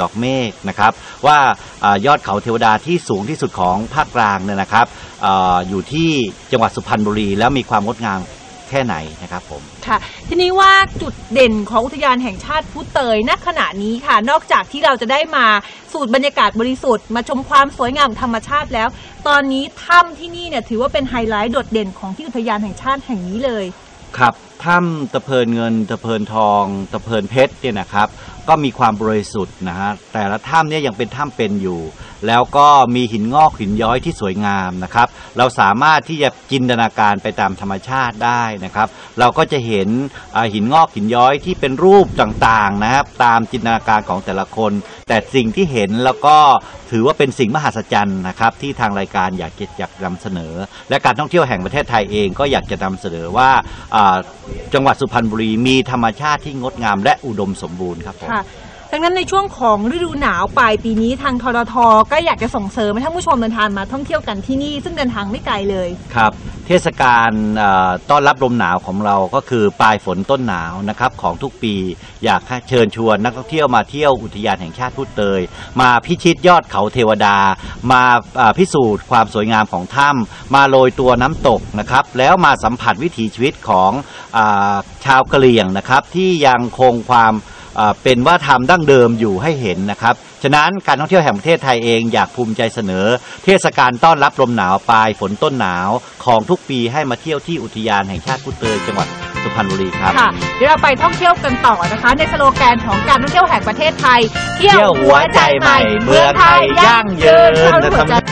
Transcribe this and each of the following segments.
ดอกเมฆนะครับว่าอยอดเขาเทวดาที่สูงที่สุดของภาคกลางเนี่ยนะครับออยู่ที่จังหวัดสุพรรณบุรีแล้วมีความงดงามแค่ไหนนะครับผมค่ะทีนี้ว่าจุดเด่นของอุทยานแห่งชาติพุเตยณขณะนี้ค่ะ นอกจากที่เราจะได้มาสูดบรรยากาศบริสุทธิ์ มาชมความสวยงามธรรมชาติแล้ว ตอนนี้ถ้ำที่นี่เนี่ยถือว่าเป็นไฮไลท์โดดเด่นของที่อุทยานแห่งชาติแห่งนี้เลยครับถ้ำตะเพินเงินตะเพินทองตะเพินเพชรเนี่ยนะครับ ก็มีความบริสุทธิ์นะฮะแต่ละถ้ำเนี่ยยังเป็นถ้ำเป็นอยู่ แล้วก็มีหินงอกหินย้อยที่สวยงามนะครับ เราสามารถที่จะจินตนาการไปตามธรรมชาติได้นะครับ เราก็จะเห็นหินงอกหินย้อยที่เป็นรูปต่างๆนะครับ ตามจินตนาการของแต่ละคน แต่สิ่งที่เห็นแล้วก็ถือว่าเป็นสิ่งมหัศจรรย์นะครับที่ทางรายการอยากจะอยากนำเสนอ และการท่องเที่ยวแห่งประเทศไทยเองก็อยากจะนำเสนอว่าจังหวัดสุพรรณบุรีมีธรรมชาติที่งดงามและอุดมสมบูรณ์ครับผมค่ะดังนั้นในช่วงของฤดูหนาวปลายปีนี้ทางทรทก็อยากจะส่งเสริมให้ท่านผู้ชมเดินทางมาท่องเที่ยวกันที่นี่ ซึ่งเดินทางไม่ไกลเลยครับ เทศกาลต้อนรับลมหนาวของเราก็คือปลายฝนต้นหนาวนะครับของทุกปี อยากเชิญชวนนักท่องเที่ยวมาเที่ยวอุทยานแห่งชาติพุทเตย มาพิชิตยอดเขาเทวดา มาพิสูจน์ความสวยงามของถ้ำมาโรยตัวน้ำตกนะครับแล้วมาสัมผัสวิถีชีวิตของอชาวกะเหรี่ยงนะครับที่ยังคงความ เป็นว่าทำดั้งเดิมอยู่ให้เห็นนะครับ ฉะนั้นการท่องเที่ยวแห่งประเทศไทยเองอยากภูมิใจเสนอ เทศกาลต้อนรับลมหนาวปลายฝนต้นหนาวของทุกปีให้มาเที่ยวที่อุทยานแห่งชาติพุเตยจังหวัดสุพรรณบุรีครับค่ะเดี๋ยวเราไปท่องเที่ยวกันต่อนะคะ ในสโลแกนของการท่องเที่ยวแห่งประเทศไทย เที่ยวหัวใจใหม่เมืองไทยยั่งยืนเที่ยวหั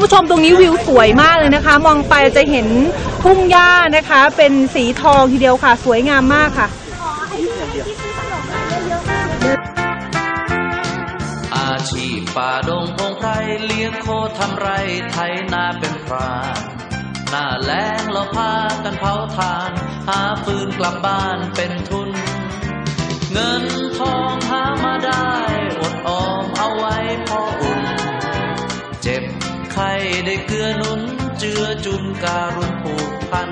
ผู้ชมตรงนี้วิวสวยมากเลยนะคะ มองไปจะเห็นทุ่งหญ้านะคะ เป็นสีทองทีเดียวค่ะ สวยงามมากค่ะ อาชีพป่าดงพงไพรเลี้ยงโคทำไรไถนาเป็นพรานหน้าแล้งเราพากันเผาทาน หาฟืนกลับบ้านเป็นทุน เงินทองหามาได้อดออมเอาไว้พอ ไข้ได้เกื้อหนุนเจือจุนการุณผูกพัน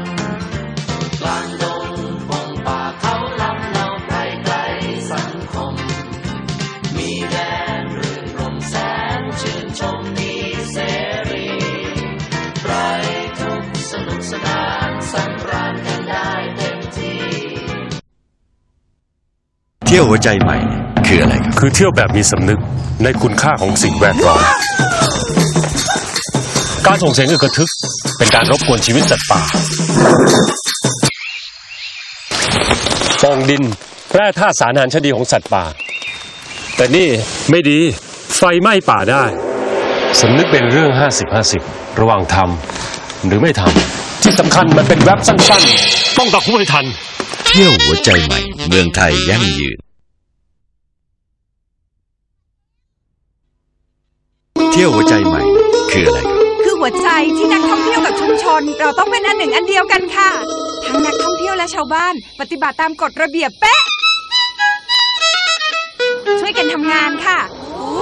กลางดงพงป่าเขาลำเนาไกลไกลสังคม มีแดนรื่นรมแสนชื่นชมมีเสรีไรทุกข์สนุกสนานสำราญกันได้เต็มที่ เที่ยวหัวใจใหม่เนี่ยคืออะไรครับ คือเที่ยวแบบมีสำนึกในคุณค่าของสิ่งแวดล้อม การส่งเสียงอึกกระทึก เป็นการรบกวนชีวิตสัตว์ป่าปองดินแร่ธาตุสารอาหารชนิดของสัตว์ป่า แต่นี่ไม่ดีไฟไหม้ป่าได้สำนึกเป็นเรื่อง 50-50 ระหว่างทำหรือไม่ทำที่สำคัญมันเป็นแว็บสั้นๆ ต้องตะคุบให้ทัน เที่ยวหัวใจใหม่ เมืองไทยยั่งยืน เที่ยวหัวใจใหม่คืออะไรครับคือ หัวใจที่นักท่องเที่ยวกับชุมชน เราต้องเป็นอันหนึ่งอันเดียวกันค่ะ ทั้งนักท่องเที่ยวและชาวบ้าน ปฏิบัติตามกฎระเบียบเป๊ะ ช่วยกันทำงานค่ะอู้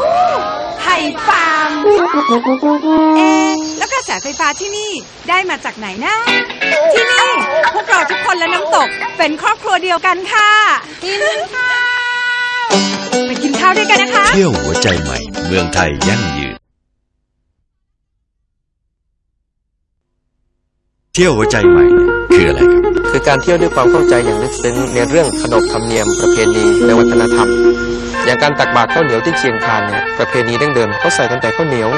ไทยฟาร์มเอะแล้วกระแสไฟฟ้าที่นี่ได้มาจากไหนนะ ที่นี่พวกเราทุกคนและน้ำตกเป็นครอบครัวเดียวกันค่ะกินข้าวไปกินข้าวด้วยกันนะคะ เที่ยวหัวใจใหม่ เมืองไทยยั่งยืน เที่ยวหัวใจใหม่เนี่ยคืออะไรครับ คือการเที่ยวด้วยความเข้าใจอย่างลึกซึ้งในเรื่องขนบธรรมเนียมประเพณีและวัฒนธรรม อย่างการตักบาตรข้าวเหนียวที่เชียงคานเนี่ยประเพณีดั้งเดิมเขาใส่กันแต่ข้าวเหนียว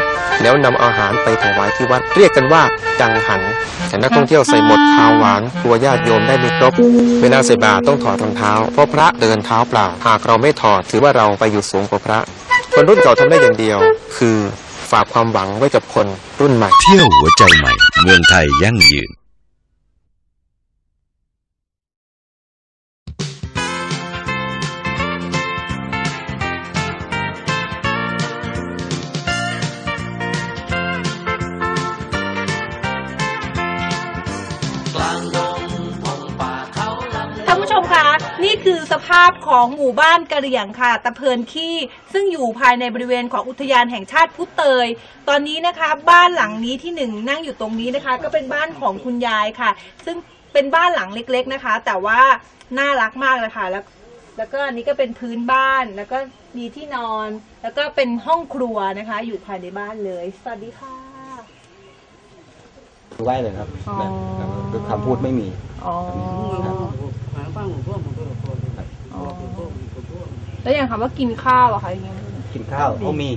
แล้วนำอาหารไปถวายที่วัดเรียกกันว่าจังหันแต่นักท่องเที่ยวใส่หมดข้าวหวานกลัวญาติโยมได้ไม่ครบเวลาใส่บาตรต้องถอดรองเท้า เพราะพระเดินเท้าเปล่าหากเราไม่ถอดถือว่าเราไปอยู่สูงกว่าพระคนรุ่นเก่าทำได้อย่างเดียว คือ ฝากความหวังไว้กับคนรุ่นใหม่ เที่ยวหัวใจใหม่ เมืองไทยยั่งยืน ภาพของหมู่บ้านกะเหรี่ยงค่ะ ตะเพินขี้ ซึ่งอยู่ภายในบริเวณของอุทยานแห่งชาติพุเตย ตอนนี้นะคะ บ้านหลังนี้ที่หนึ่งนั่งอยู่ตรงนี้นะคะ ก็เป็นบ้านของคุณยายค่ะ ซึ่งเป็นบ้านหลังเล็กๆนะคะ แต่ว่าน่ารักมากเลยค่ะแล้วแล้วก็อันนี้ก็เป็นพื้นบ้านแล้วก็มีที่นอน แล้วก็เป็นห้องครัวนะคะ อยู่ภายในบ้านเลย สวัสดีค่ะไว้เลยครับอ๋อแบบคือคำพูดไม่มี อ๋อ ครับอ๋อ แล้วอย่างคำว่ากินข้าวอะคะอย่างเงี้ยกินข้าวเอามี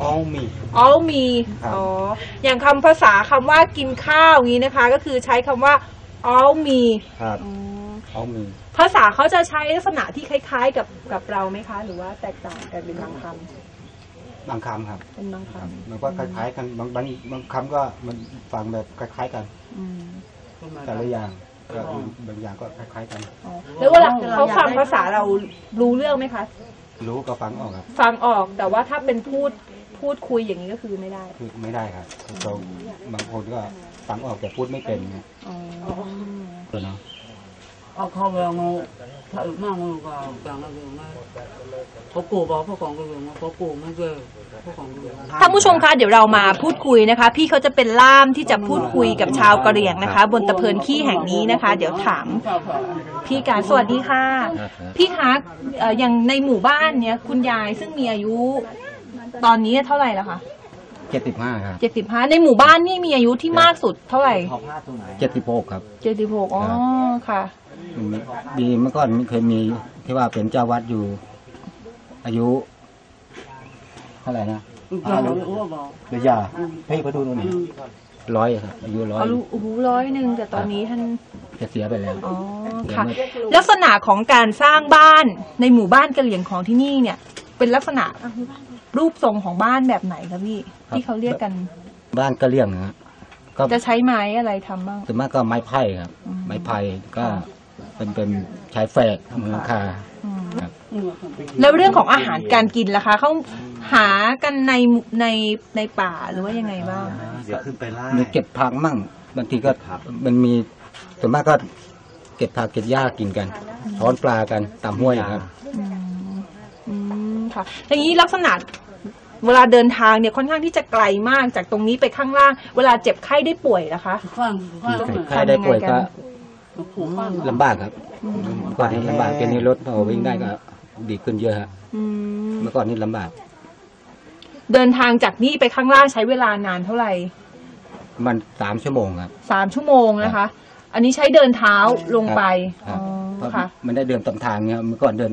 เอามีอ๋อมีครับอ๋ออย่างคำภาษาคำว่ากินข้าวอย่างนี้นะคะ ก็คือใช้คำว่าอ๋อมีครับอืมเอามี ภาษาเขาจะใช้ลักษณะที่คล้าย ๆ กับกับเราไหมคะ หรือว่าแตกต่างกันเป็นบางคบางคำครับำเป็นบางคครับมันก็คล้ายๆกันบางบางบางคำก็มันฟังแบบคล้ายๆกันำอืมแต่ละอย่าง ก็บางอย่างก็คล้ายๆกัน แล้วเวลาเขาฟังภาษาเรารู้เรื่องไหมคะ รู้ก็ฟังออกครับ ฟังออกแต่ว่าถ้าเป็นพูดพูดคุยอย่างนี้ก็คือไม่ได้ คือไม่ได้ครับเราบางคนก็ฟังออกแต่พูดไม่เป็นไงอ๋อเนาะ เอา아가방어 망어가 방어가 벗고อ벗고가 벗고 맞아요 ท่านผู้ชมคะเดี๋ยวเรามาพูดคุยนะคะ พี่เขาจะเป็นล่ามที่จะพูดคุยกับชาวกะเหรี่ยงนะคะ บนตะเพินขี้แห่งนี้นะคะ เดี๋ยวถามพี่การสวัสดีค่ะ พี่คะอย่างในหมู่บ้านเนี้ยคุณยายซึ่งมีอายุตอนนี้เท่าไหร่แล้วคะเจ็ดสิบห้าครับเจ็ดสิบห้าในหมู่บ้านนี่มีอายุที่มากสุดเท่าไหร่เจ็ดสิบหกครับ เจ็ดสิบหกอ๋อ ค่ะ ดีเมื่อก่อนเคยมีที่ว่าเป็นเจ้าวัดอยู่ อายุเท่าไหร่นะอายุหรือยาเพ่ก็ดูนู่นร้อยครับอายุร้อยอายุร้อยหนึ่งแต่ตอนนี้ท่านจะเสียไปแล้วอ๋อค่ะ ลักษณะของการสร้างบ้านในหมู่บ้านกะเหลี่ยงของที่นี่เนี่ย เป็นลักษณะรูปทรงของบ้านแบบไหนครับพี่ที่เขาเรียกกัน บ้านกะเหลี่ยงนะจะใช้ไม้อะไรทำบ้างส่วนมากก็ไม้ไผ่ครับ ไม้ไผ่ก็ เป็นเป็นชายแฝกเมืองคาครัแล้วเรื่องของอาหารการกินล่ะคะเขาหากันในในในป่าหรือว่ายังไงบ้างเดี๋ยวขึ้นไปไล่มีเก็บผักมั่งบางทีก็มันมีส่วนมากก็เก็บผักเก็บหญ้ากินกันท้อนปลากันตามห้วยครับอืค่ะอย่างนี้ลักษณะเวลาเดินทางเนี่ยค่อนข้างที่จะไกลมากจากตรงนี้ไปข้างล่าง เวลาเจ็บไข้ได้ป่วยนะคะไข้ได้ป่วยก็ ลำบากครับเมื่อก่อนนี้ลำบากเดี๋ยวนี้รถพอวิ่งได้ก็ดีขึ้นเยอะฮะอืมเมื่อก่อนนี้ลำบาก เดินทางจากนี่ไปข้างล่างใช้เวลานานเท่าไหร่ มันสามชั่วโมงครับสามชั่วโมงนะคะ อันนี้ใช้เดินเท้าลงไปครับอ๋อเพราะค่ะ มันได้เดินตามทางเงี้ยเมื่อก่อนเดิน